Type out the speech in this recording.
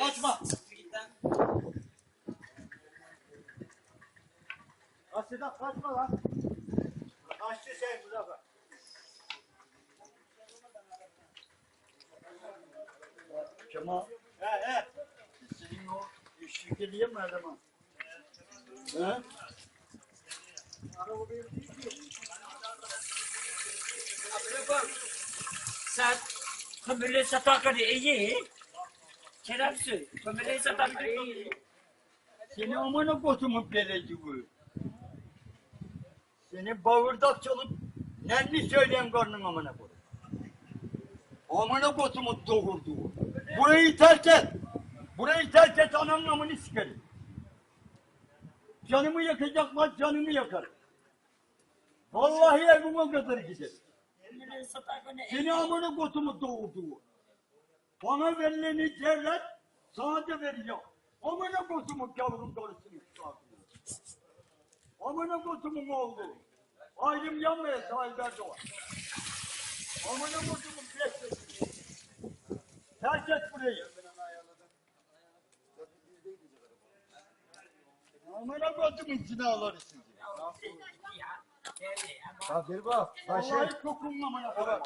Kaçma. Aslında kaçma lan. Kaçtı sen bu defa. Kemal. He he. Senin o eşlik edeyim mi adama? He? Araba benim değil ki. Sen kömürleri satarken iyi. Şerefsiz. Kömürleri satarken iyi. Seni amına kotumun beleci bu. Seni bağırdak çalıp nenni söyleyen karnın amına koy. Amına kotumun doğurdu. Burayı terk et. Burayı terk et ananın amını sikerim. Canımı yakacaklar canımı yakar. Vallahi evime kadar gider. Seni amına kotumu doğurdu. Bana verileni devlet sana da vereceğim. Amına kotumu yavrum karısını çıkartıyor. Amına kotumun oğlu. Ayrım yanmaya Tayyip Erdoğan. Amına kotumun beşlesi. Terk et burayı. Amına kotumun silahları sizi. Ya. Bak bir bak. Vallahi kokunun amına koyma.